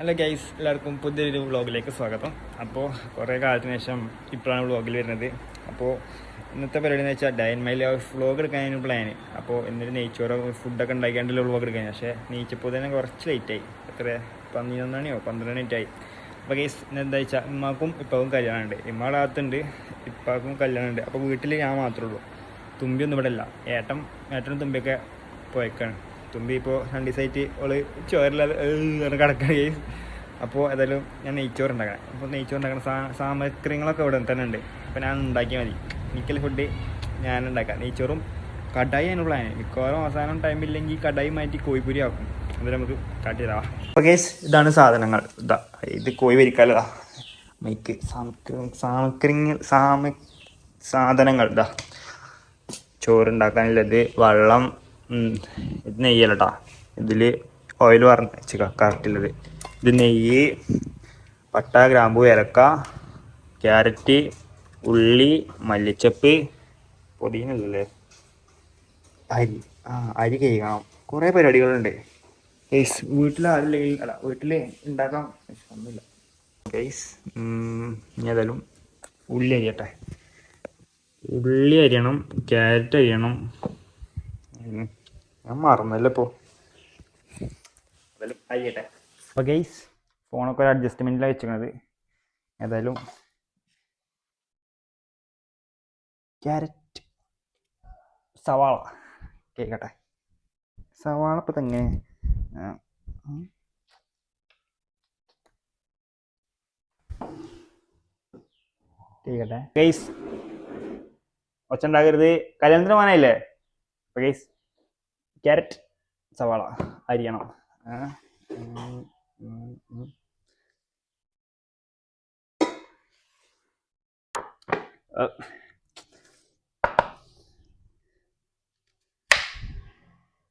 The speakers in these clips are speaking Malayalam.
ഹലോ ഗൈസ് എല്ലാവർക്കും പുതിയൊരു വ്ളോഗിലേക്ക് സ്വാഗതം. അപ്പോൾ കുറേ കാലത്തിന് ശേഷം ഇപ്പോഴാണ് വ്ളോഗിൽ വരുന്നത്. അപ്പോൾ ഇന്നത്തെ പരിപാടി എന്ന് വെച്ചാൽ day in my life vlog എടുക്കാനായിരുന്നു plan അപ്പോൾ ഇന്നൊരു നെയ്ച്ചോറോ ഫുഡൊക്കെ ഉണ്ടാക്കിയാണ്ടല്ലോ വ്ളോഗ് എടുക്കാൻ. പക്ഷേ നെയ്ച്ചപ്പോൾ തന്നെ കുറച്ച് ലേറ്റായി എത്ര? പതിനൊന്ന് മണിയോ? പന്ത്രണ്ട് മണിറ്റായി അപ്പോൾ ഗൈസ് എന്താ വെച്ചാൽ ഉമ്മാക്കും ഇപ്പാവും കല്യാണമുണ്ട് ഇമ്മയുടെ ഭാഗത്തുണ്ട് ഇപ്പാക്കും കല്യാണമുണ്ട് അപ്പോൾ വീട്ടിൽ ഞാൻ മാത്രമേ ഉള്ളൂ. തുമ്പിയൊന്നും ഇവിടെ ഇല്ല. ഏട്ടം ഏട്ടനും തുമ്പിയൊക്കെ പോയേക്കാണ്. തുമ്പി ഇപ്പോൾ രണ്ട് ദിവസമായിട്ട് ഓൾ ചോരല്ലാതെ കിടക്കണ. അപ്പോൾ ഏതായാലും ഞാൻ നെയ്ച്ചോറ് ഉണ്ടാക്കണം. അപ്പോൾ നെയ്ച്ചോറ് ഉണ്ടാക്കുന്ന സാ സാമഗ്രികളൊക്കെ ഇവിടെ തന്നെ ഉണ്ട്. അപ്പോൾ ഞാൻ ഉണ്ടാക്കിയാൽ മതി. മിക്കൽ ഫുഡ് ഞാൻ ഉണ്ടാക്കാം. നെയ്ച്ചോറും കടായി അതിന് പ്ലാൻ മിക്കവാറും അവസാനം ടൈമില്ലെങ്കിൽ കടായി മാറ്റി കോഴിപ്പുരി ആക്കും. അത് നമുക്ക് കാട്ടിയതാ അപ്പോൾ കേസ് ഇതാണ് സാധനങ്ങൾ. ഇതാ ഇത് കോഴി വരിക്കാലതാ മൈക്ക് സാമഗ്രി സാമഗ്രിങ്ങൾ സാമ സാധനങ്ങൾ. ഇതാ ചോറുണ്ടാക്കാനുള്ളത് വെള്ളം ഇത് നെയ്യല്ലട്ടാ ഇതിൽ ഓയിൽ പറഞ്ഞ വെച്ചുക കറക്റ്റുള്ളത് ഇത് നെയ്യ് പട്ട ഗ്രാമ്പു ഇലക്ക ക്യാരറ്റ് ഉള്ളി മല്ലിച്ചപ്പ് പൊതിയുന്നില്ലല്ലേ അരി ആ അരി കഴുകണം. കുറേ പരിപാടികളുണ്ട്. ഗൈസ് വീട്ടിൽ ആരില്ലെങ്കിൽ അല്ല വീട്ടിൽ ഉണ്ടാക്കാം ഒന്നുമില്ല ഗൈസ് ഇനി ഏതായാലും ഉള്ളി അരിയട്ടെ. ഉള്ളി അരിയണം ക്യാരറ്റ് അരിയണം. ഞാൻ മറന്നല്ലപ്പോ അപ്പോൾ ഗെയ്സ് ഫോണൊക്കെ ഒരു അഡ്ജസ്റ്റ്മെന്റിലാണ് വെച്ചിരിക്കുന്നത് ഏതായാലും ക്യാരറ്റ് സവാള. കേൾക്കട്ടെ സവാള ഇപ്പം തന്നെ കേക്കട്ടെ. കേൾക്കട്ടെ ഗെയ്സ് ഒച്ച ഉണ്ടാക്കരുത് കല്യാണത്തിന് പോകാനായില്ലേ? അപ്പോൾ ഗൈസ് ക്യാരറ്റ് സവാള അരിയണം.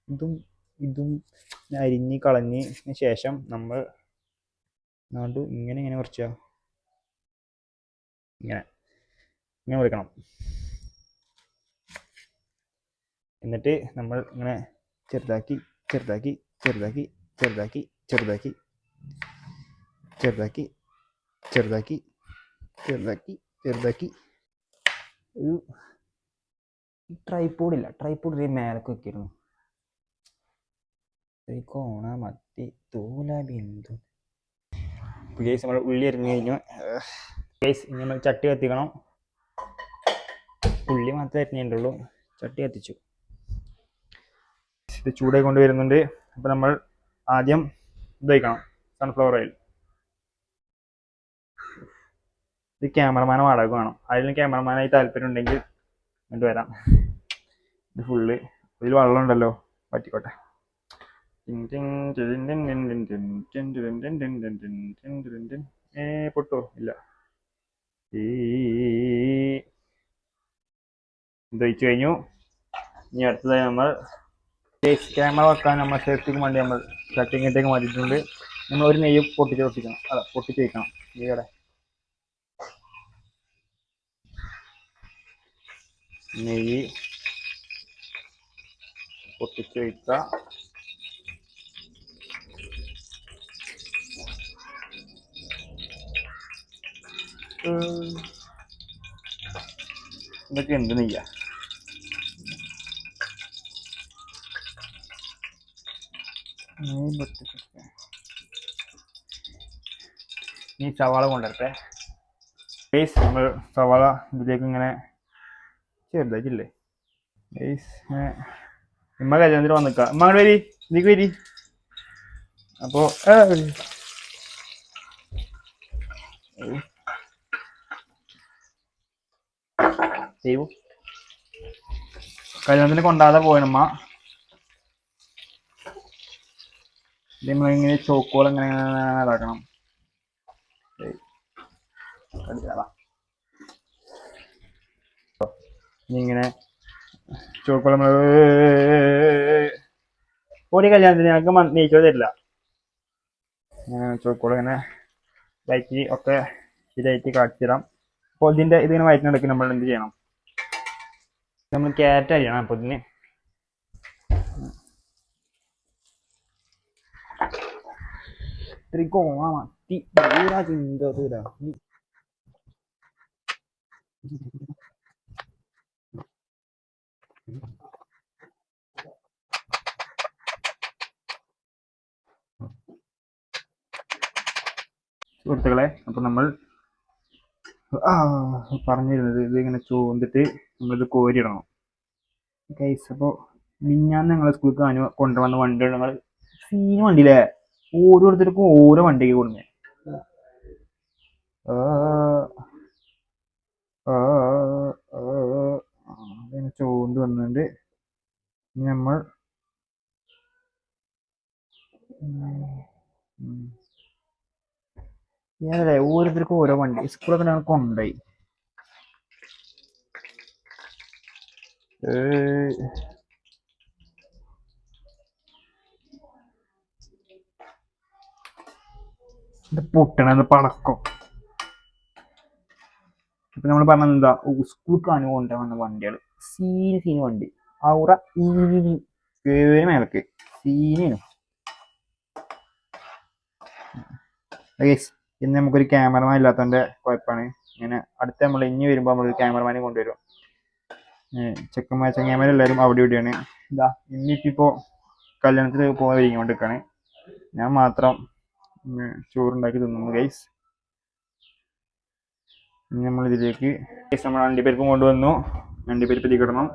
ഇതും ഇതും അരിഞ്ഞ് കളഞ്ഞ് ശേഷം നമ്മൾ നടു ഇങ്ങനെ ഇങ്ങനെ കുറച്ചാ ഇങ്ങനെ ഇങ്ങനെ കൊടുക്കണം. എന്നിട്ട് നമ്മൾ ഇങ്ങനെ ചെറുതാക്കി ചെറുതാക്കി ചെറുതാക്കി ചെറുതാക്കി ചെറുതാക്കി ചെറുതാക്കി ചെറുതാക്കി ചെറുതാക്കി ചെറുതാക്കി. ഒരു ട്രൈപോഡില്ല ട്രൈപോഡ് ഒരു മേലക്ക് വെക്കിയിരുന്നു. കോണ മത്തി തൂല ബിന്ദു. ഗേസ് നമ്മൾ ഉള്ളി അരിഞ്ഞു കഴിഞ്ഞു. ഗേസ് ഇനി നമ്മൾ ചട്ടി കത്തിക്കണം. ഉള്ളി മാത്രമേ അരിഞ്ഞിട്ടുള്ളൂ. ചട്ടി കത്തിച്ചു. ഇത് ചൂടായി കൊണ്ടുവരുന്നുണ്ട് അപ്പോൾ നമ്മൾ ആദ്യം ഇത് സൺഫ്ലവർ ഓയിൽ ഇത് ക്യാമറമാനെ വാടക വേണം അതിലും ക്യാമറമാനായി താല്പര്യം ഉണ്ടെങ്കിൽ ഇങ്ങോട്ട് വരാം ഇത് ഫുള്ള് ഇതിൽ വെള്ളം ഉണ്ടല്ലോ പറ്റിക്കോട്ടെ ഏ പൊട്ടോ ഇല്ല ഇത് വെച്ച് കഴിഞ്ഞു ഇനി അടുത്തതായി നമ്മൾ ക്യാമറ വെക്കാൻ നമ്മൾ സേഫ്റ്റിക്ക് വേണ്ടി നമ്മൾ ചട്ടിങ്ങത്തേക്ക് മാറ്റിയിട്ടുണ്ട്. നമ്മൾ ഒരു നെയ്യ് പൊട്ടിച്ച് പൊട്ടിക്കണം അല്ല പൊട്ടിച്ച് വയ്ക്കണം നെയ്യുടെ നെയ്യ് പൊട്ടിച്ച് വയ്ക്കുക. ഇതൊക്കെ എന്ത് നെയ്യാ? പൊട്ടിച്ചൊക്കെ ഈ സവാള കൊണ്ടുവരട്ടെ. ബേസ് നമ്മൾ സവാള ഇതിലേക്ക് ഇങ്ങനെ ചെറുതായിട്ടില്ലേ? ബേസ് ഇമ്മ കല്യാണത്തിന് വന്നിക്ക. ഇമ്മ അങ്ങോട്ട് വരി ഇതിക്ക് വരി. അപ്പോ ചെയ്യൂ കല്യാണത്തിന് കൊണ്ടാതെ പോയണമ്മ ഇങ്ങനെ ഇങ്ങനെ ഇതാക്കണം ഏയ്. കടിച്ചാലാ. ഇങ്ങനെ ചോക്കോൾ നമ്മൾ ഒരു കല്യാണത്തിന് ഞങ്ങൾക്ക് നെയ്ച്ചോറ് തരില്ല ചോക്കോൾ ഇങ്ങനെ വയറ്റി ഒക്കെ ഇതായിട്ട് കാട്ടിത്തരാം അപ്പോൾ ഇതിന്റെ ഇതിങ്ങനെ വയറ്റിനെടുക്കും നമ്മൾ എന്ത് ചെയ്യണം നമ്മൾ ക്യാരറ്റ് അരിയണം അപ്പോൾ ഇതിന് ത്രികോണ മത്തി ചിന്ത സുഹൃത്തുക്കളെ അപ്പം നമ്മൾ പറഞ്ഞിരുന്നത് ഇങ്ങനെ ചോന്നിട്ട് നമ്മളിത് കോരിയിടണം. ഗൈസ് അപ്പോൾ മിഞ്ഞാന്ന് ഞങ്ങളെ സ്കൂളിൽ കൊണ്ടുവന്ന വണ്ടി ഞങ്ങൾ സീൻ വണ്ടിയില്ലേ ഓരോരുത്തർക്കും ഓരോ വണ്ടിക്ക് ചോന്ത് വന്നിട്ടുണ്ട് ഇനി നമ്മൾ ഞാനല്ലേ ഓരോരുത്തർക്കും ഓരോ വണ്ടി സ്കൂളൊക്കെ ഞങ്ങൾ കൊണ്ടുപോയി ഏയ്. ഇത് പൊട്ടണത് പടക്കം. ഇപ്പൊ നമ്മൾ പറഞ്ഞത് എന്താ? സ്കൂൾ കാണു കൊണ്ട കൊണ്ടുവന്ന വണ്ടികൾ സീന് സീന് വണ്ടി. ഔറ ഈ കേറി മേലക്ക്. സീനു ഇന്ന് നമുക്കൊരു ക്യാമറമാൻ ഇല്ലാത്തതിന്റെ കുഴപ്പമാണ് ഇങ്ങനെ അടുത്ത നമ്മൾ ഇനി വരുമ്പോൾ നമ്മൾ ക്യാമറമാനെ കൊണ്ടുവരും. ചെക്കന്മാർ ചെങ്ങന്മാർ എല്ലാവരും അവിടെ ഇവിടെയാണ്. ഇതാ ഇന്നിപ്പോ കല്യാണത്തിന് പോകാൻ ഒരുങ്ങിക്കൊണ്ടിരിക്കുകയാണ് ഞാൻ മാത്രം ചോറുണ്ടാക്കി തിന്നുന്നു ഗൈസ് ഇനി ഗൈസ് നമ്മൾ അണ്ടിപ്പരിപ്പും കൊണ്ടുവന്നു. അണ്ടിപ്പരിപ്പ് ഇതിൽ കിടണം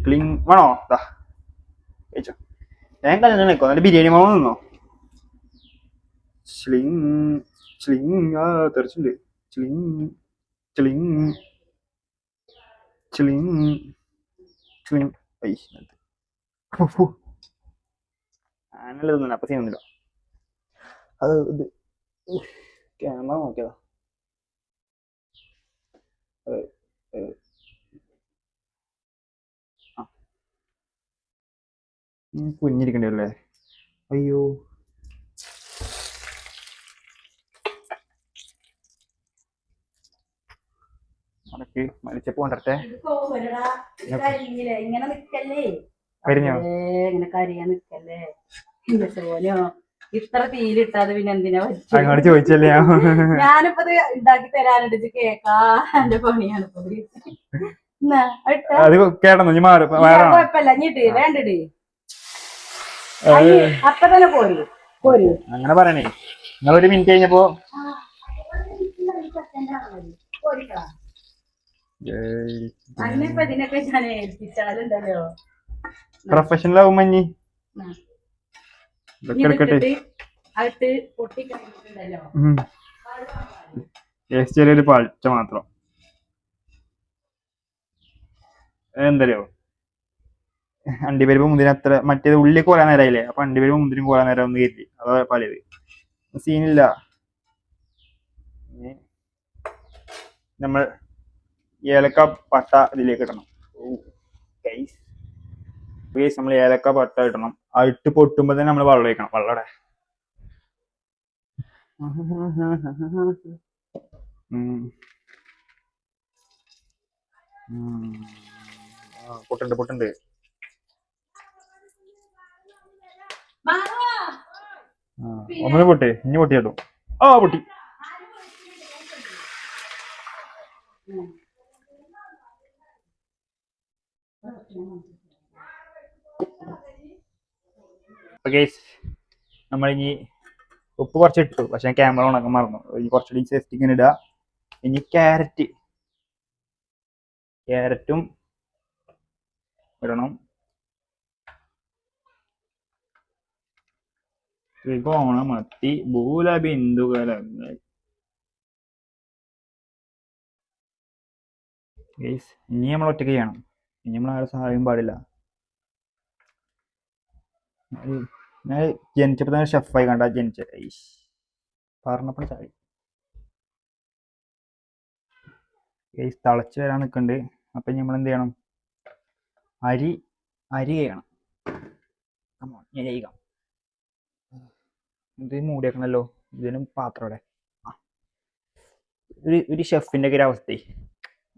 ക്ലിങ് വേണോ? ദാ. കഴിച്ചോ. ഞാൻ കല്യാണം നിൽക്കോ നല്ല ബിരിയാണി മാവ് നിന്നോ സ്ലിങ് സ്ലിങ് ആ തെറിച്ചുണ്ട് സ്ലിങ് സ്ലിങ് സ്ലിങ് സ്ലിങ് ഐ ആനല്ല അപ്പൊ ചെയ്യുന്നില്ല അത് ഇത് ക്യാമറ നോക്കിയതാ. കുഞ്ഞിരിക്കണ്ടല്ലേ അയ്യോ. മടക്ക് മരിച്ചപ്പോ ഇങ്ങനെ നിക്കല്ലേ? ഇങ്ങനെ കരിയാ നിക്കല്ലേ? എന്റെ ഇത്ര തീയിലിട്ടാത് പിന്നെ എന്തിനാ പറ്റി അങ്ങോട്ട് ചോദിച്ചല്ലേ ഞാനിപ്പോ ഇത് ഉണ്ടാക്കി തരാനുണ്ട്. കേക്കാ എന്റെ പണിയാണ്? അത് നീ മാറി കുഴപ്പമില്ല. അപ്പൊ തന്നെ പോരു പോരു. അങ്ങനെ പറയണേ. നിങ്ങൾ ഒരു മിനിറ്റ് കഴിഞ്ഞപ്പോ ഇതിനൊക്കെ ഞാൻ ഏൽപ്പിച്ചാലുണ്ടല്ലോ. പ്രൊഫഷണൽ ആവും മഞ്ഞി ആ. ഇതൊക്കെ ഇനി എടുക്കട്ടെ ഇതിട്ടിട്ട് അകത്ത് പൊട്ടിക്കഴിഞ്ഞിട്ടുണ്ടല്ലോ. ചെറിയൊരു പാഴ്ച മാത്രം. എന്തറിയോ അണ്ടിപ്പരിപ്പ് മുന്തിരി അത്ര മറ്റേത് ഉള്ളി കോരാൻ നേരമായില്ലേ അപ്പൊ അണ്ടിപ്പരിപ്പ് മുന്തിരി കോരാൻ നേരം ഒന്ന് കയറ്റി അതാ പലത് സീനില്ല. നമ്മൾ ഏലക്ക പട്ട ഇതിലേക്ക് ഇടണം. നമ്മൾ ഏലക്ക പട്ട ഇടണം. ആ ഇട്ട് പൊട്ടുമ്പോ തന്നെ നമ്മൾ വെള്ളം ഒഴിക്കണം. വെള്ളം ഇടെ ഉം. ഉം. ആ, പൊട്ടുണ്ട് പൊട്ടുണ്ട്. ഒന്നിനെ പൊട്ടി. ഇനി പൊട്ടി കേട്ടോ ആ പൊട്ടി. ഗൈസ് നമ്മളിനി ഉപ്പ് കുറച്ച് ഇട്ടു പക്ഷെ ക്യാമറ ഉണക്കാൻ മറന്നു. ഇനി കുറച്ചുകൂടി സേഫ്റ്റി ഇങ്ങനെ ഇടുക ഇനി ക്യാരറ്റ് ക്യാരറ്റും ഇടണം. ത്രികോണ മത്തി. ഭൂല ബിന്ദുകലങ്ങൾ ഗൈസ് ഇനി നമ്മൾ ഒറ്റയ്ക്ക് ചെയ്യണം. ഇനി നമ്മൾ ആരും സഹായം പാടില്ല. ഞാൻ- ഞാൻ ജനിച്ചപ്പോ തന്നെ ഷെഫായി കണ്ട ജനിച്ച. പറഞ്ഞപ്പോൾ ചാടി. തിളച്ച് വരാൻ നിൽക്കുന്നുണ്ട് അപ്പം നമ്മൾ എന്ത് ചെയ്യണം? അരി അരി ചെയ്യണം ഞാൻ ചെയ്യാം ഇത് മൂടിയേക്കണല്ലോ ഇതിനും പാത്രം ഇവിടെ ആ. ഒരു ഒരു ഷെഫിന്റെ ഒക്കെ ഒരു അവസ്ഥ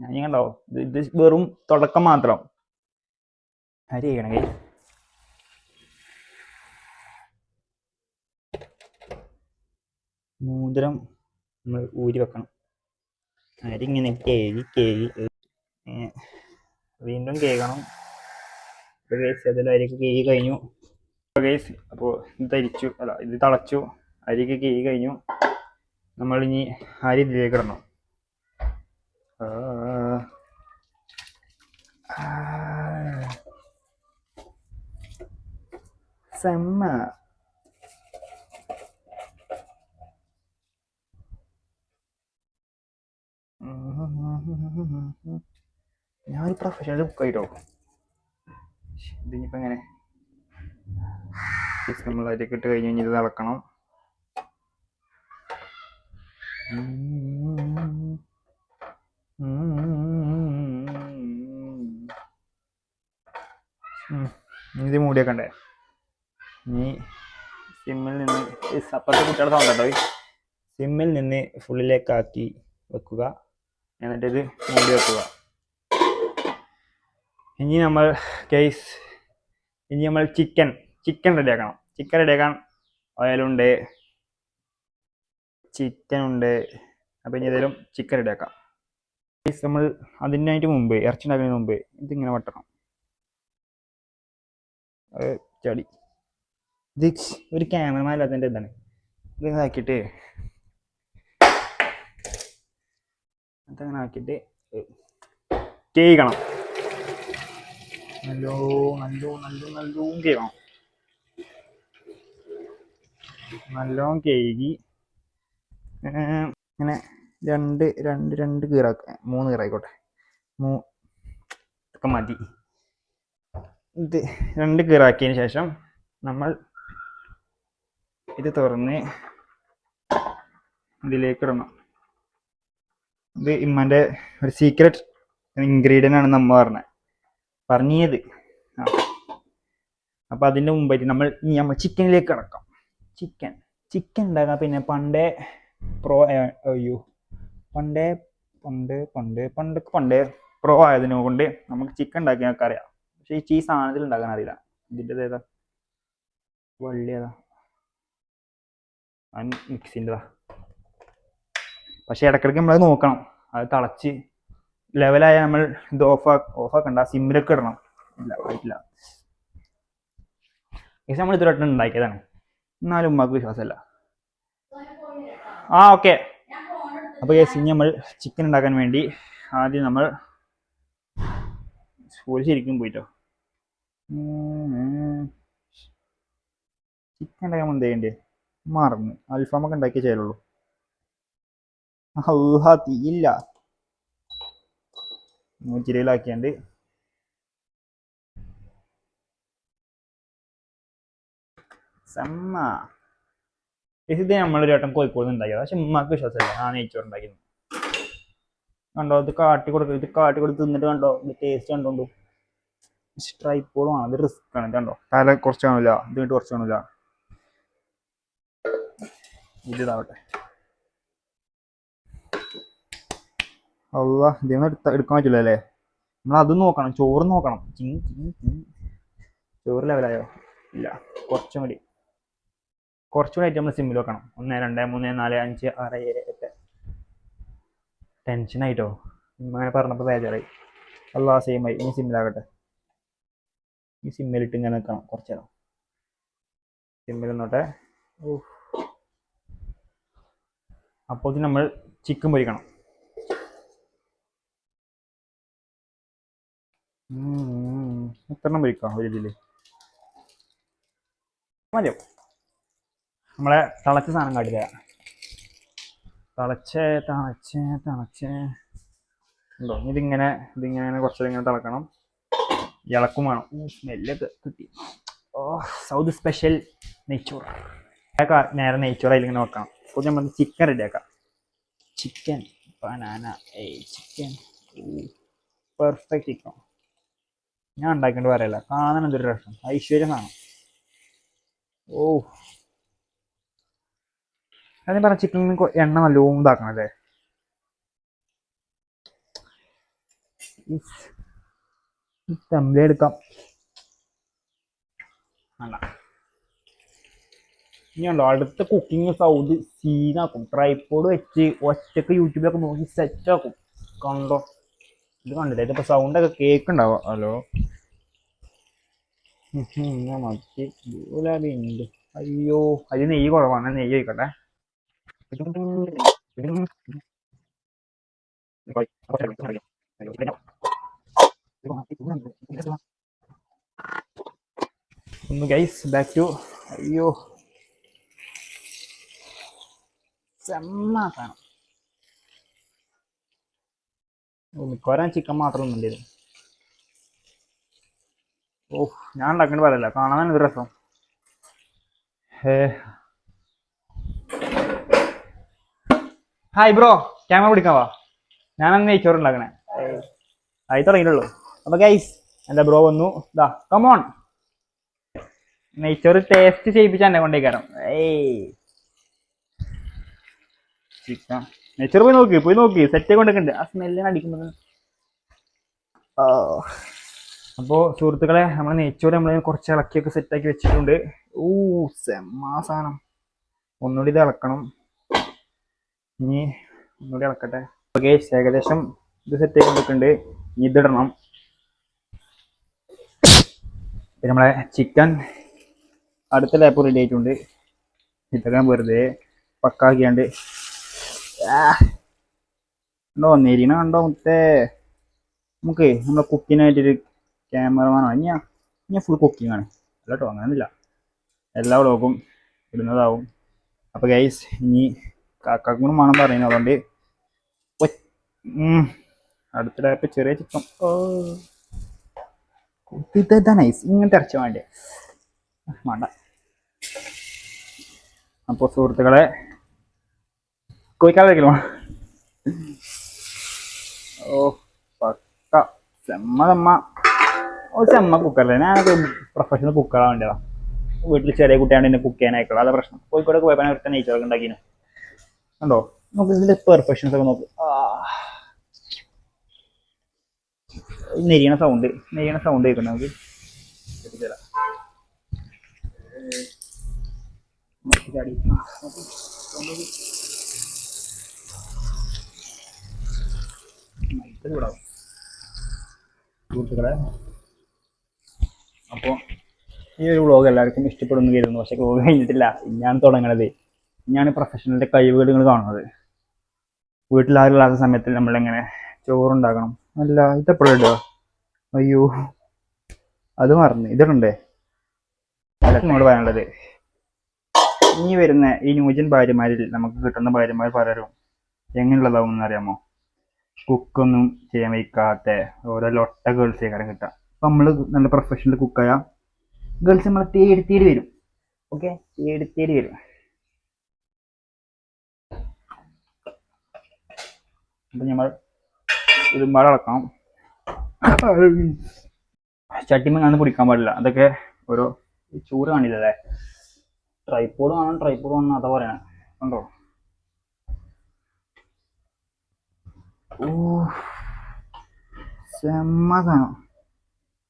ഞാൻ കണ്ടോ ഇത് ഇത് വെറും തുടക്കം മാത്രം. അരി ചെയ്യണം ഗൈസ് മോതിരം നമ്മൾ ഊരി വെക്കണം. അരി ഇങ്ങനെ കേകി കേകി വീണ്ടും കേൾക്കണം ഗൈസ് അതിൽ അരിക്ക് കേകി കഴിഞ്ഞു. ഗൈസ് അപ്പോൾ ഇത് തരിച്ചു. അല്ല ഇത് തളച്ചു. അരിക്ക് കേകി കഴിഞ്ഞു. നമ്മൾ ഇനി അരി ഇതിലേക്ക് ഇടണം. സെമ്മ. ഞാനൊരു പ്രൊഫഷണൽ ബുക്കായിട്ടോ ഇതിനിപ്പോ എങ്ങനെ? അതിലേക്ക് ഇട്ട് കഴിഞ്ഞ് കഴിഞ്ഞ് ഇത് നടക്കണം. ഇത് മൂടിയൊക്കെ നീ സിമ്മിൽ നിന്ന് അപ്പുറത്തെ കുട്ടികളുടെ സൗണ്ട് കേട്ടോ സിമ്മിൽ നിന്ന് ഫുള്ളിലേക്കാക്കി വെക്കുക. എന്നിട്ട് ഇത് മൂടി വെക്കുക. ഇനി നമ്മൾ കേസ് ഇനി നമ്മൾ ചിക്കൻ ചിക്കൻ റെഡിയാക്കണം ചിക്കൻ റെഡിയാക്കാൻ ഓയിലുണ്ട് ചിക്കൻ ഉണ്ട് അപ്പം ഇനി ഏതായാലും ചിക്കൻ റെഡിയാക്കാം കേസ് നമ്മൾ അതിനായിട്ട് മുമ്പ് ഇറച്ചി ഉണ്ടാക്കുന്നതിന് മുമ്പ് ഇതിങ്ങനെ വട്ടണം. ചടി ഇത് ഒരു ക്യാമറമാൻ ഇല്ലാത്തതിന്റെ ഇതാണ്. ഇത് ഇങ്ങനെ ആക്കിയിട്ട് അങ്ങനെ ആക്കിയിട്ട് കേൾക്കണം നല്ലോ നല്ലോ നല്ലോ നല്ലോ കേൾക്കണം നല്ലോണം കേകി ഇങ്ങനെ രണ്ട് രണ്ട് രണ്ട് കീറാക്ക മൂന്ന് കീറായിക്കോട്ടെ. മൂ ഇതൊക്കെ മതി. ഇത് രണ്ട് കീറാക്കിയതിന് ശേഷം നമ്മൾ ഇത് തുറന്ന് ഇതിലേക്ക് ഇടണം ഇത് ഇമ്മന്റെ ഒരു സീക്രട്ട് ഇൻഗ്രീഡിയന്റ് ആണ് നമ്മ പറഞ്ഞത് പറഞ്ഞത് ആ. അപ്പം അതിന്റെ മുമ്പായിട്ട് നമ്മൾ ഇനി നമ്മൾ ചിക്കനിലേക്ക് കിടക്കാം. ചിക്കൻ ചിക്കൻ ഉണ്ടാക്കാം പിന്നെ പണ്ടേ പ്രോ അയ്യോ. പണ്ടേ പണ്ട് പണ്ട് പണ്ട് പണ്ടേ പ്രോ ആയതിനെ കൊണ്ട് നമുക്ക് ചിക്കൻ ഉണ്ടാക്കിയൊക്കെ അറിയാം. പക്ഷെ ഈ ചീസ് ആണെങ്കിൽ ഉണ്ടാക്കാൻ അറിയില്ല. ഇതിന്റെ ഏതാ? വള്ളി ഏതാ? മിക്സിന്റെതാ പക്ഷെ ഇടയ്ക്കിടയ്ക്ക് നമ്മളത് നോക്കണം. അത് തിളച്ച് ലെവലായ നമ്മൾ ഇത് ഓഫ് ഓഫാക്കണ്ട സിമ്മിലൊക്കെ ഇടണം. ഇല്ല ആയിട്ടില്ല. പക്ഷെ നമ്മൾ ഇതുവരെ ഉണ്ടാക്കിയതാണ്. എന്നാലും ഉമ്മാക്ക് വിശ്വാസമല്ല. ആ ഓക്കെ അപ്പോൾ കേസ് ഇനി നമ്മൾ ചിക്കൻ ഉണ്ടാക്കാൻ വേണ്ടി ആദ്യം നമ്മൾ സ്കൂളിൽ ശരിക്കും പോയിട്ടോ. ചിക്കൻ ഉണ്ടാക്കാൻ എന്ത് ചെയ്യണ്ടേ? മറന്ന്. അൽഫാമൊക്കെ ഉണ്ടാക്കിയേ ചെയ്യുള്ളൂ അല്ലാ തീയില്ല. നൂറ്റിരയിലാക്കിയാണ്ട് സമ്മ. ഇത് നമ്മളൊരു വട്ടം കോഴിക്കോട് ഉണ്ടാക്കിയത് പക്ഷെ ഉമ്മക്ക് വിശ്വാസമില്ല. ആ നെയ്ച്ചോറ് ഉണ്ടാക്കിയത് കണ്ടോ? ഇത് കാട്ടി കൊടുക്കും ഇത് കാട്ടി കൊടുത്ത് തിന്നിട്ട് കണ്ടോ? ഇത് ടേസ്റ്റ് കണ്ടോണ്ടു. സ്ട്രൈപ്പോളും ആണ് ഇത് റിസ്ക് ആണ്. കണ്ടോ? തല കുറച്ച് കാണില്ല ഇത് കഴിഞ്ഞിട്ട് കുറച്ച് കാണില്ല ഇത് ഇതാവട്ടെ. അല്ല ഇതൊന്നും എടുത്ത എടുക്കാൻ പറ്റില്ല അല്ലേ? നമ്മൾ അത് നോക്കണം ചോറ് നോക്കണം. ചോറ് ലെവലായോ? ഇല്ല കുറച്ചും കൂടി. കുറച്ചുകൂടി ആയിട്ട് നമ്മൾ സിമ്മിൽ വെക്കണം. ഒന്ന് രണ്ട് മൂന്ന് നാല് അഞ്ച് ആറ് ഏഴ് എട്ട്. ടെൻഷനായിട്ടോ അങ്ങനെ പറഞ്ഞപ്പോൾ ബേജാറായി. സെയിം ആയി. ഇനി സിമ്മിലാകട്ടെ ഈ സിമ്മിലിട്ട് ഇങ്ങനെ നിൽക്കണം കുറച്ച് നേരം. സിമ്മിൽ നിന്നോട്ടെ. അപ്പോൾ നമ്മൾ ചിക്കൻ പൊരിക്കണം. എത്രണ്ണം പൊരിക്കാം ഒരു ഇതിൽ മതിയോ? നമ്മളെ തിളച്ച സാധനം കാട്ടില്ല തിളച്ച് തിളച്ച് തിളച്ച്. ഉണ്ടോ? ഇതിങ്ങനെ ഇതിങ്ങനെ കുറച്ചിങ്ങനെ തിളക്കണം. ഇളക്കും വേണം. സ്മെല്ലൊക്കെ കിട്ടി. ഓ സൗത്ത് സ്പെഷ്യൽ നെയ്ച്ചോറ് നേരെ നെയ്ച്ചോറ് അതിലിങ്ങനെ വെക്കണം. അപ്പോൾ നമ്മൾ ചിക്കൻ റെഡിയാക്കാം ചിക്കൻ ബനാന ഏയ് ചിക്കൻ പെർഫെക്റ്റ് ചിക്കൻ ഞാൻ ഉണ്ടാക്കേണ്ടി പറയല്ല. കാണാൻ എന്തൊരു രസം. ഐശ്വര്യം കാണാം. ഓ. ഞാൻ പറഞ്ഞ ചിക്കൻ എണ്ണ നല്ലോണം ഇതാക്കണം അല്ലേ? തമ്പി എടുക്കാം. അല്ല ഇനിയുണ്ടോ അടുത്ത കുക്കിംഗ് സൗദി സീനാക്കും ട്രൈപ്പോഡ് വെച്ച് ഒറ്റയ്ക്ക് യൂട്യൂബിലൊക്കെ നോക്കി സെറ്റ് ആക്കും. കണ്ടോ? ഇത് കണ്ടില്ല? ഇതിപ്പോ സൗണ്ട് ഒക്കെ കേക്കുണ്ടാവും ഹലോ ഞാൻ മത്തി ഗുലാബി ഉണ്ട്. അയ്യോ അതിൽ നെയ്യ് കുറവാണ്. നെയ്യ് ആയിക്കോട്ടെ ഒന്ന് ഗൈസ് ബാക്ക് ടു അയ്യോ. സാധനം ഓ മിക്കവാറും ചിക്കൻ മാത്രം ഒന്നുമില്ല ഓ ഞാൻ ഉണ്ടാക്കേണ്ട പറയല്ല. കാണാൻ ഒരു രസം. ഹായ് ബ്രോ ക്യാമറ പിടിക്കാവാ. ഞാൻ അന്ന് നെയ്ച്ചോറ് ഉണ്ടാക്കണേ. ആയി തുടങ്ങിയിട്ടുള്ളൂ. അപ്പൊ ഗൈസ് എന്താ ബ്രോ വന്നു? ഇതാ കമോൺ നെയ്ച്ചോറ് ടേസ്റ്റ് ചെയ്യിപ്പിച്ച എന്നെ കൊണ്ടേക്കാരം. ഏയ്. ചിക്കൻ. നെയ്ച്ചോറ് പോയി നോക്ക് പോയി നോക്ക്. സെറ്റ് കൊണ്ടൊക്കെ ആ സ്മെല്ലിന് അടിക്കുന്നത്. അപ്പോൾ സുഹൃത്തുക്കളെ നമ്മൾ നെയ്ച്ചോറ് നമ്മൾ കുറച്ച് ഇളക്കിയൊക്കെ സെറ്റാക്കി വെച്ചിട്ടുണ്ട്. ഓ സെമ്മാ സാധനം ഒന്നുകൂടി ഇത് ഇളക്കണം. ഇനി ഒന്നുകൂടി ഇളക്കട്ടെ. ഓക്കെ ഏകദേശം ഇത് സെറ്റ് ചെയ്തിട്ടുണ്ട് ഇനി ഇതിടണം പിന്നെ നമ്മളെ ചിക്കൻ അടുത്ത ലാപ്പ് റെഡി ആയിട്ടുണ്ട്. ഇതൊക്കെ വെറുതെ പക്കാക്കിയാണ്ട്. കണ്ടോ നെരിന കണ്ടോ മുത്തേ? നമുക്ക് നമ്മളെ കുക്കിനായിട്ടൊരു ക്യാമറമാനോ ഞാൻ ഞാൻ ഫുൾ കുക്കിംഗ് ആണ്. അല്ല കേട്ടോ അങ്ങനെയൊന്നുമില്ല എല്ലാ വ്ളോഗും ഇടുന്നതാവും. അപ്പോൾ ഗൈസ് ഇനി കാക്കാക്കും കൂടെ മണം പറയുന്നത് അതുകൊണ്ട് ഉം. ചെറിയ ചിക്കൻ ഇതാ നൈസ് ഇങ്ങനത്തെ ഇറച്ച വേണ്ടേ? വേണ്ട. അപ്പോൾ സുഹൃത്തുക്കളെ വെക്കണോ ഓ പക്ക സെമ്മ സെമ്മ ഓ സെമ്മ കുക്കറല്ലേ ഞാനൊക്കെ പ്രൊഫഷണൽ കുക്കറാണ് വേണ്ടതാ വീട്ടിൽ ചെറിയ കുട്ടിയാണ് എന്നെ കുക്ക് ചെയ്യാനായിട്ടുള്ള. അതാ പ്രശ്നം. കോഴിക്കോടൊക്കെ പോയപ്പോൾ ഒരുത്ത നെയ്ച്ചോറൊക്കെ ഉണ്ടാക്കിന്. കണ്ടോ? നമുക്ക് ഇതിന്റെ പെർഫെക്ഷൻസ് ഒക്കെ നോക്ക്. നെരിയണ സൗണ്ട് നെരിയണ സൗണ്ട് കേൾക്കണം നമുക്ക്? ചാടി. ആ, നോക്ക്. sound നോക്ക്. മൈക്ക് ചൂടാവും. സുഹൃത്തുക്കളെ അപ്പോൾ ഈ ഒരു വ്ളോഗ് എല്ലാവർക്കും ഇഷ്ടപ്പെടുന്നു കരുതുന്നു. പക്ഷേ വ്ളോഗ് കഴിഞ്ഞിട്ടില്ല. ഞാൻ തുടങ്ങണത്. ഞാൻ പ്രൊഫഷണലിന്റെ കഴിവുകൾ നിങ്ങൾ കാണുന്നത്. വീട്ടിലാരില്ലാത്ത സമയത്ത് നമ്മളെങ്ങനെ ചോറുണ്ടാക്കണം. അല്ല ഇതെപ്പോഴും ഇടുക? അയ്യോ അത് മറന്ന്. ഇതിടണ്ടേ? അല്ല നിങ്ങളോട് പറയാനുള്ളത്. ഇനി വരുന്ന ഈ ന്യൂജൻ ഭാര്യമാരിൽ നമുക്ക് കിട്ടുന്ന ഭാര്യമാർ പലരും എങ്ങനെയുള്ളതാവും എന്നറിയാമോ കുക്കൊന്നും ചെയ്യാൻ വയ്ക്കാത്ത ഓരോ ലൊട്ട ഗേൾസ് കാര്യം കിട്ടുക അപ്പം നമ്മൾ നല്ല പ്രൊഫഷണൽ കുക്കായ ഗേൾസ് നമ്മളെ തേടി തേടി വരും. ഓക്കെ തേടി തേടി വരും. അപ്പം നമ്മൾ ഇത് അളക്കണം ചട്ടിമ കാണുന്ന പിടിക്കാൻ പാടില്ല. അതൊക്കെ ഓരോ ചൂട് കാണില്ലല്ലേ? ട്രൈപ്പോഡ് കാണാൻ ട്രൈപ്പോഡ് കാണാൻ അതാ പറയണേ. കണ്ടോ ഓ സെമ്മ സാധനം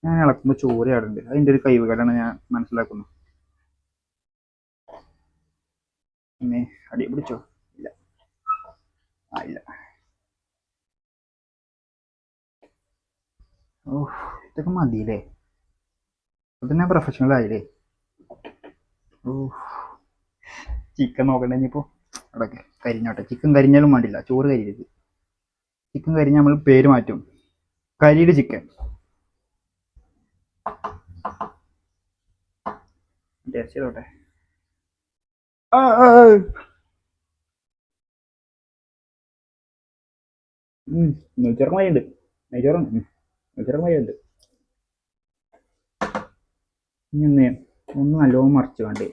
ഞാൻ ഇളക്കുമ്പോൾ ചോര ആടുണ്ട് അതിന്റെ ഒരു കഴിവുകേടാണ് ഞാൻ മനസ്സിലാക്കുന്നു. പിന്നെ അടി പിടിച്ചോ? ഇല്ല. ആ ഇല്ല. ഓ ഇതൊക്കെ മതിയില്ലേ? അത് ഞാൻ പ്രൊഫഷണൽ ആയില്ലേ? ഓ ചിക്കൻ നോക്കണ്ട ഇനിയിപ്പോൾ അടക്കെ കരിഞ്ഞോട്ടെ. ചിക്കൻ കരിഞ്ഞാലും വേണ്ടില്ല. ചോറ് കരിയരുത്. ചിക്കൻ കരി നമ്മൾ പേര് മാറ്റും. കരിയുടെ ചിക്കൻ. ടേസ്റ്റ് ചെയ്തോട്ടെ നെയ്ച്ചോറും ഇനി ഒന്ന് ഒന്ന് നല്ലോണം മറിച്ച് വേണ്ടേ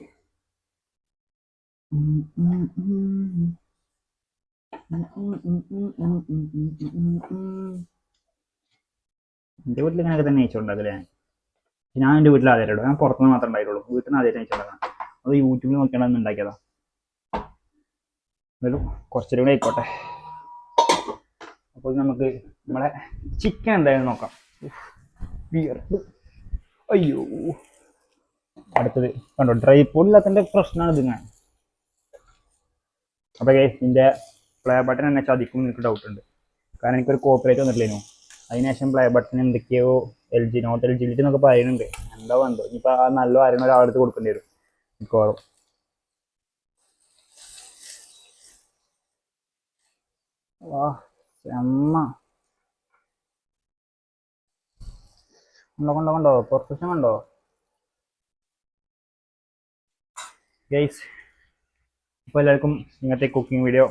എന്റെ വീട്ടിൽ ഇങ്ങനെയൊക്കെ തന്നെ നെയ്ച്ചോറുണ്ടാക്കല്ലേ ഞാൻ. എന്റെ വീട്ടിൽ ആദ്യമായിട്ടുള്ളൂ ഞാൻ പുറത്തുനിന്ന് മാത്രമേ ഉണ്ടായിട്ടുള്ളൂ വീട്ടിൽ നിന്ന് ആദ്യമായിട്ട് നെയ്ച്ചോറാണ് അത് യൂട്യൂബിൽ നോക്കിയാണ് ഉണ്ടാക്കിയതാ എന്നാലും കുറച്ചുകൂടി കൂടെ ആയിക്കോട്ടെ. അപ്പോൾ നമുക്ക് നമ്മളെ ചിക്കൻ എന്തായാലും നോക്കാം. അയ്യോ. അടുത്തത് കണ്ടോ? ഡ്രൈ ഇല്ലാത്തതിന്റെ പ്രശ്നമാണ് ഇതിങ്ങനെ അപ്പോൾ ഇതിന്റെ പ്ലേ ബട്ടൺ എന്നെ ചതിക്കും എനിക്ക് ഡൗട്ട് ഉണ്ട്. കാരണം എനിക്കൊരു കോപ്പറേറ്റ് വന്നിട്ടില്ലേനു? അതിനുശേഷം പ്ലേ ബട്ടൺ എന്തൊക്കെയോ എൽ ജി നോട്ട് ജി എന്നൊക്കെ പറയുന്നുണ്ട്. എന്താ എന്തോ ഇനിയിപ്പോൾ ആ നല്ല കാര്യം ഒരാളെടുത്ത് കൊടുക്കേണ്ടി വരും മിക്കവാറും. വാ അമ്മ കണ്ടോ കണ്ടോ കണ്ടോ? ഗൈസ് ഇപ്പോൾ എല്ലാവർക്കും ഇങ്ങനത്തെ കുക്കിംഗ് വീഡിയോ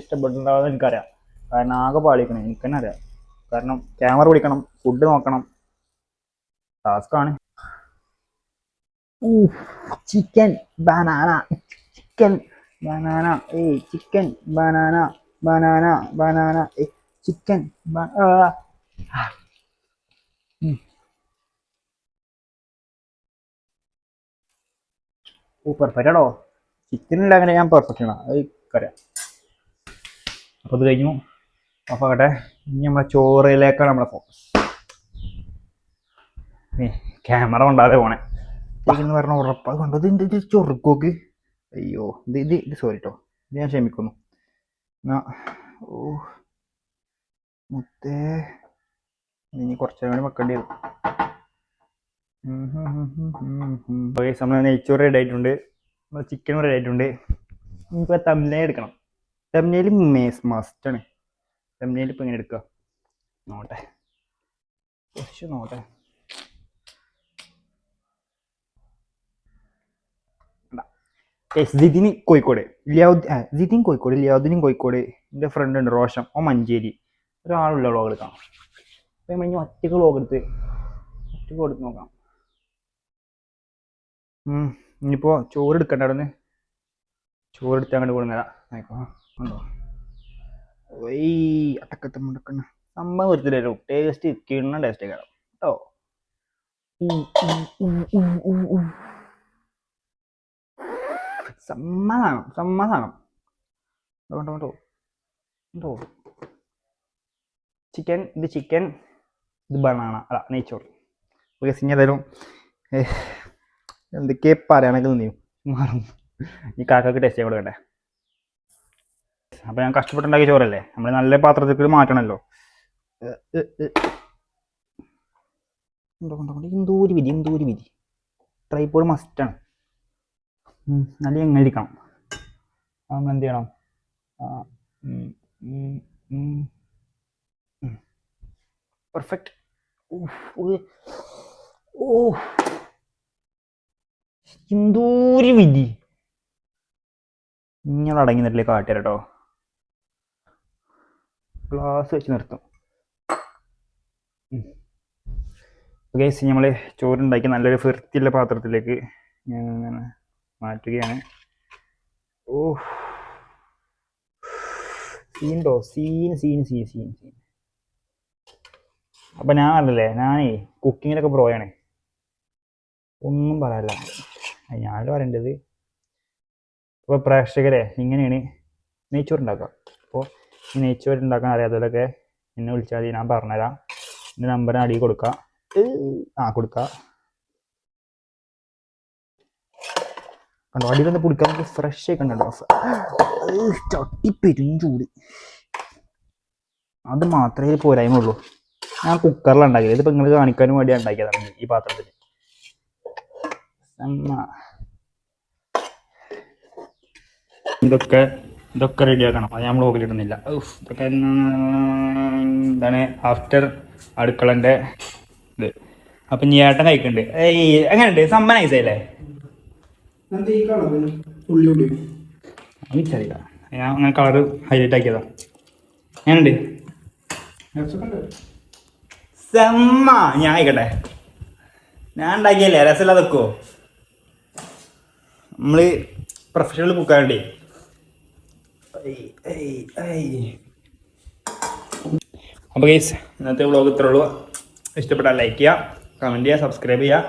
ഇഷ്ടപ്പെട്ടിട്ടുണ്ടാവുമെന്ന് എനിക്കറിയാം. കാരണം ആകെ പാളിക്കണം. എനിക്ക് തന്നെ അറിയാം. കാരണം ക്യാമറ പിടിക്കണം ഫുഡ് നോക്കണം. ടാസ്ക്കാണ് ചിക്കൻ ബനാന ചിക്കൻ ബനാന ഏ ചിക്കൻ ബനാന ബനാന ബനാന ഏ ചിക്കൻ ഓ പെർഫെക്റ്റ് ആണോ? ചിക്കൻ ഉണ്ടാക്കണേ ഞാൻ പെർഫെക്റ്റ് ആണ്. അത് അറിയാം അപ്പോൾ ഇത് കഴിഞ്ഞു. അപ്പോൾ ആകട്ടെ ഇനി നമ്മളെ ചോറിലേക്കാണ് നമ്മളെ ഫോക്കസ് ക്യാമറ കൊണ്ടാതെ പോണേ. എന്ന് പറഞ്ഞ ഉറപ്പ്. കണ്ടോ? ഇത് ഇത് ചൊറുക്കോക്ക്? അയ്യോ ഇത് ഇത് ഇത് സോറി കേട്ടോ ഇത് ഞാൻ ക്ഷമിക്കുന്നു. എന്നാ ഓ മുത്തേ. ഇനി കുറച്ചും കൂടി വെക്കേണ്ടി വരും. നമ്മൾ നെയ്ച്ചോറ് റെഡി ആയിട്ടുണ്ട്. ചിക്കൻ റെഡി ആയിട്ടുണ്ട്. ഇനിയിപ്പോൾ തമിഴ്നാട് എടുക്കണം. തമിഴ്നാട് മേസ് മസ്റ്റാണ് തമിഴ്നാട് ഇപ്പം ഇങ്ങനെ എടുക്കുക നോട്ടെ. കുറച്ച് നോട്ടെ. ജിതിന് കോഴിക്കോട്. ലിയാദ് ജിതിൻ കോഴിക്കോട് ലിയാദിനും കോഴിക്കോട് എന്റെ ഫ്രണ്ട് ഉണ്ട് റോഷം. ഓ മഞ്ചേരി. ഒരാളുള്ള വ്ളോഗ് എടുക്കാം. അപ്പം നമ്മൾ ഇനി ഒറ്റയ്ക്ക് വ്ളോഗ് എടുത്ത് ഒറ്റയ്ക്ക് കൊടുത്ത് നോക്കാം. ഇനിയിപ്പോൾ ചോറ് എടുക്കണ്ട അവിടെ നിന്ന് ചോറ് എടുത്ത് അങ്ങോട്ട് കൊടുങ്ങരാ ഉണ്ടോ? ഒയ് അടക്കത്തെ മുടക്കണ സംഭവം ടേസ്റ്റ് കിണ്ണ ടേസ്റ്റ് കാണാം കേട്ടോ? സമ്മതാണ് കേട്ടോ കേട്ടോ കേട്ടോ ചിക്കൻ ഇത് ചിക്കൻ ഇത് ബണാണ അല്ല നെയ്ച്ചോറ്. ഓക്കെ ഏതായാലും എന്തൊക്കെ പറയാനൊക്കെ നീ മാറും. ഈ കാക്കക്ക് ടേസ്റ്റ് ചെയ്യാൻ കൊടുക്കട്ടെ അപ്പം ഞാൻ കഷ്ടപ്പെട്ടുണ്ടാക്കിയ ചോറല്ലേ? നമ്മൾ നല്ല പാത്രത്തിൽ മാറ്റണമല്ലോ ഉണ്ടോ ഒരു വിധി എന്തോരു വിധി. ട്രൈപ്പോഡ് മസ്റ്റാണ് നല്ല എങ്ങനെ ഇരിക്കണം? നമ്മൾ എന്ത് ചെയ്യണം? പെർഫെക്റ്റ് ഓ എന്തോരു വിധി. ഇങ്ങനെ അടങ്ങി നിന്നിട്ടില്ലേ കാട്ടുകാർ കേട്ടോ ഗ്ലാസ് വെച്ച് നിർത്തും. ഗൈസ് നമ്മൾ ചോറുണ്ടാക്കി നല്ലൊരു വൃത്തിയുള്ള പാത്രത്തിലേക്ക് ഞാൻ ഇങ്ങനെ മാറ്റുകയാണ്. ഓ സീനുണ്ടോ scene scene scene scene scene അപ്പം ഞാൻ അറിയില്ലേ ഞാനേ കുക്കിങ്ങിലൊക്കെ പ്രോയാണ് ഒന്നും പറയല്ല. ഞാനും പറയേണ്ടത്? അപ്പോൾ പ്രേക്ഷകരെ ഇങ്ങനെയാണ് നെയ്ച്ചോറുണ്ടാക്കുക നെയ്ച്ചോറ് ഉണ്ടാക്കാൻ അറിയാത്തവരൊക്കെ എന്നെ വിളിച്ചാൽ മതി ഞാൻ പറഞ്ഞുതരാം. എന്റെ നമ്പർ അടിയിൽ കൊടുക്കുക ആ കൊടുക്കുക കണ്ടോ അടിയിലൊന്ന് പിടിക്കാൻ നമുക്ക് ഫ്രഷ് ആയി കണ്ടോ ചട്ടി പെരും ചൂട്. അത് മാത്രമേ പോരായ്മ ഉള്ളൂ. ഞാൻ കുക്കറിലാണ് ഉണ്ടാക്കിയത്. ഇതിപ്പോൾ നിങ്ങൾ കാണിക്കാനും വേണ്ടി ഉണ്ടാക്കിയതാണ് ഈ പാത്രത്തിൽ ഇതൊക്കെ ഇതൊക്കെ റെഡിയാക്കണം അത് ഞാൻ ബ്ലോഗിൽ ഇടുന്നില്ല. ഉഫ്, ഇതൊക്കെ എന്താണ്? ആഫ്റ്റർ അടുക്കളന്റെ ഇത്. അപ്പം ഇനി ഏട്ടൻ കഴിക്കുന്നുണ്ട് ഏയ് എങ്ങനെയുണ്ട്? സമ്മ ഐസല്ലേ എനിക്കറിയില്ല. ഞാൻ അങ്ങനെ കളർ ഹൈലൈറ്റ് ആക്കിയതാ. എങ്ങനെയുണ്ട്? സെമ്മ ഞാൻ ആയിക്കട്ടെ ഞാൻ ഉണ്ടാക്കിയല്ലേ? രസമില്ലാതെ വെക്കുവോ നമ്മൾ പ്രൊഫഷണൽ കുക്കാണ്ടേ അപ്പോൾ ഗൈസ് ഇന്നത്തെ വ്ളോഗ് ഇത്രേ ഉള്ളൂ. ഇഷ്ടപ്പെട്ടാൽ ലൈക്ക് ചെയ്യുക കമന്റ് ചെയ്യുക സബ്സ്ക്രൈബ് ചെയ്യുക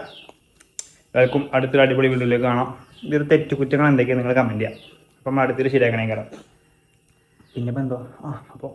എല്ലാവർക്കും അടുത്തൊരു അടിപൊളി വീഡിയോയിലേക്ക് കാണാം. ഇതിൽ തെറ്റുകുറ്റങ്ങൾ എന്തൊക്കെയാണ് നിങ്ങൾ കമന്റ് ചെയ്യുക അപ്പം അടുത്തൊരു ശരിയാക്കണേ കാരണം പിന്നെ ഇപ്പം എന്തോ? ആ അപ്പോൾ